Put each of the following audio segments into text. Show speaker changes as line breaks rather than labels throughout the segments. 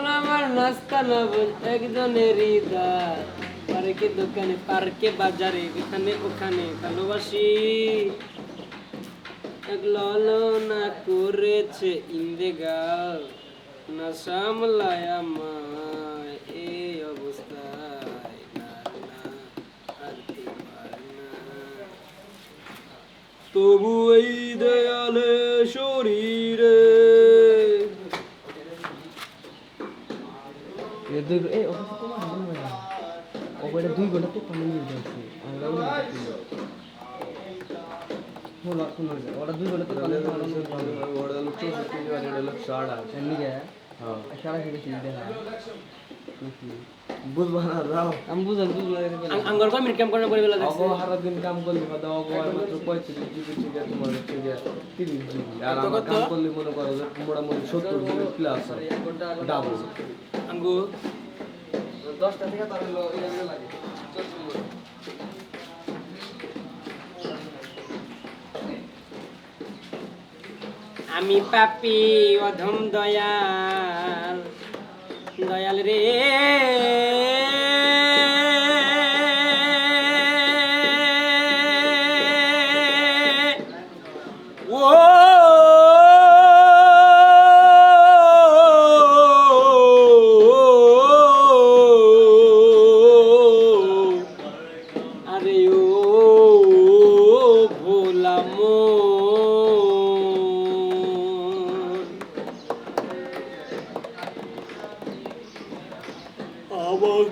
ওরা আমার নাস্তা না বল একজনেরই দার পার্কে দোকানে পার্কে বাজারে, এখানে ওখানে ভালোবাসি। এক ললনা করেছে ইন্দেগাল না সামলায় আমায়। এই অবস্থায় তবু এই দেয়ালে শরীরে
দুই এই ওটা তো তোমার মনে হয় না ওটা দুই ঘণ্টা তো কমে নিয়ে যাচ্ছে ওটা দুই ঘণ্টা তো কমে এমনিকে সারা খেতে ছিল দেখা বুঝবা না রাও আমি বুঝলাম বুঝলাম
আঙ্গর কয় মিনিট কাম করে করে বেলা দেখছে
অগো হারা দিন কাম করলি বা দাও অগো আর মাত্র পঁয়ত্রিশ জিবি থেকে তোমার হচ্ছে যে তিরিশ জিবি আর আমার কাম করলে মনে করো যে মোটামুটি সত্তর জিবি প্লাস ডাবল
আঙ্গু।
দশটা থেকে তার লাগে।
আমি পাপি অধম দয়াল। দয়াল রে।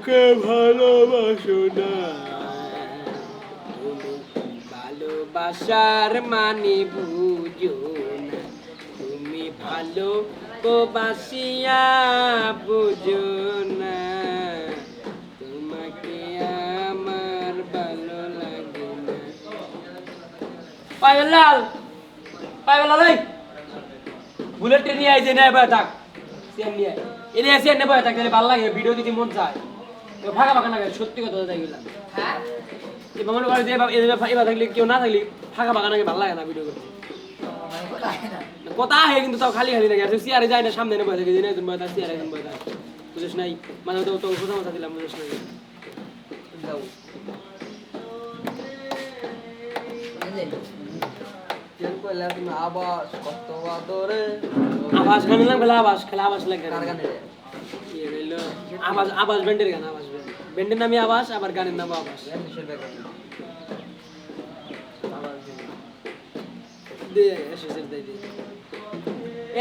আমাকে ভালোবাসো না। ভালোবাসার মানে বুঝো তুমি ভালো বাসিয়া বুঝো না। তোমাকে আমার ভালো লাগে না। পাইলাল পাইলাল এই। বুলেট নিয়ে আইছে না এবার থাক। সিএম নিয়ে এনে আসি এনে বয়ে থাকলে ভালো লাগে, ভিডিও দিতে মন চায়। ফাঁকা ফাঁকা লাগে সত্যি কথা তাই গেলাম মনে করে যে এবার থাকলে কেউ না থাকলে ফাঁকা ফাঁকা নাকি ভালো লাগে না ভিডিও করতে? কথা আহে কিন্তু তাও খালি খালি লাগে আর সিয়ারে যায় না সামনে বয়ে থাকে না তুমি বয়ে থাক সিয়ারে একজন বয়ে থাক বুঝিস নাই? মানে তো তো কথা কথা দিলাম বুঝিস নাই?
আবাস কত বাদরে
আবাস গান না? আবাস খেলা আবাস লাগে
কার গানে রে?
কি আবাস আবাস ব্যান্ডের গান আবাস ব্যান্ডের নামই আবাস আবার গানের নামও আবাস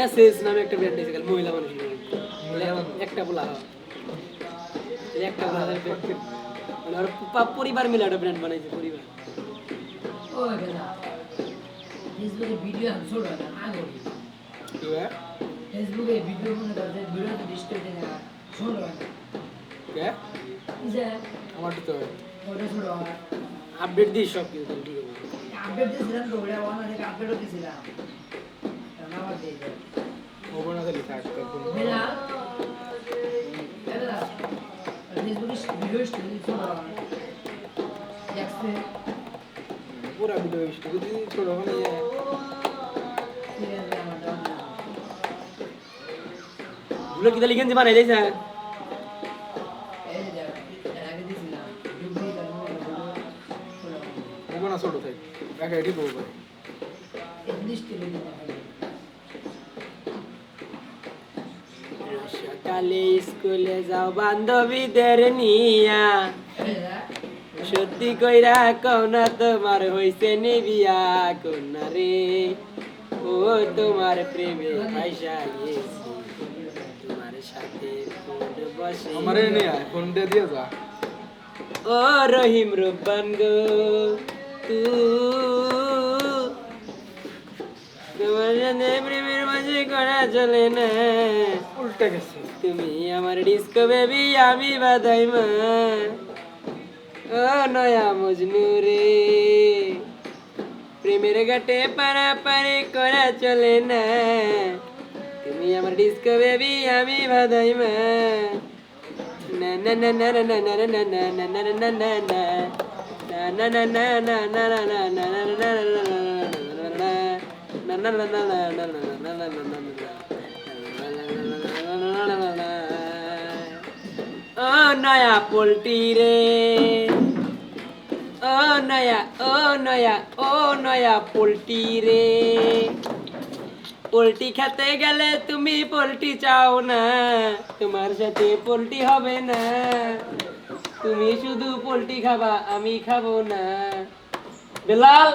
এসএস নামে একটা ব্যান্ড এসে মহিলা মানুষ? একটা বলা একটা বলা মানে আর পরিবার মিলে একটা ব্র্যান্ড বানাইছে পরিবার।
ফেসবুকে ভিডিও ফেসবুকে ভিডিও
কে আমার
দিতে হবে।
আপডেট দিই সব কিছু
আপডেট দিয়েছিলাম তো ওটা অন্য থেকে আপডেটও দিয়েছিলাম। আমার। দিয়ে লিখেন দিবা নাই
পারে
মিষ্টি লেগে যায়
সকালে স্কুলে যাও বান্ধবীদের নিয়া। সত্যি কইরা কওনা তোমার হইছে নি বিয়া কন্যা রে ও তোমার প্রেমে পয়সা গেছি তোমার সাথে বসে
আমারে নে আয়, ফোন দিয়ে দিয়ে যা।
ও রহিম রব্বান গো। তু তোমার সাথে প্রেমের মাঝে করা চলে না
উল্টে গেছে
তুমি আমার ডিস্কো বেবি আমি বাদাই মা ও নয়া মজনু রে প্রেমের ঘাটে পারাপারে করা চলে না তুমি আমার ডিস্কো বেবি আমি বাদাই মা না না না না না না না না না না না না না ও নয়া পোলট্রি রে ও নয়া ও নয়া ও নয়া পোলট্রি রে পোল্ট্রি খেতে গেলে তুমি পোলট্রি চাও না। তোমার সাথে পোলট্রি হবে না। তুমি শুধু পোলট্রি খাবা, আমি খাব না। বেলাল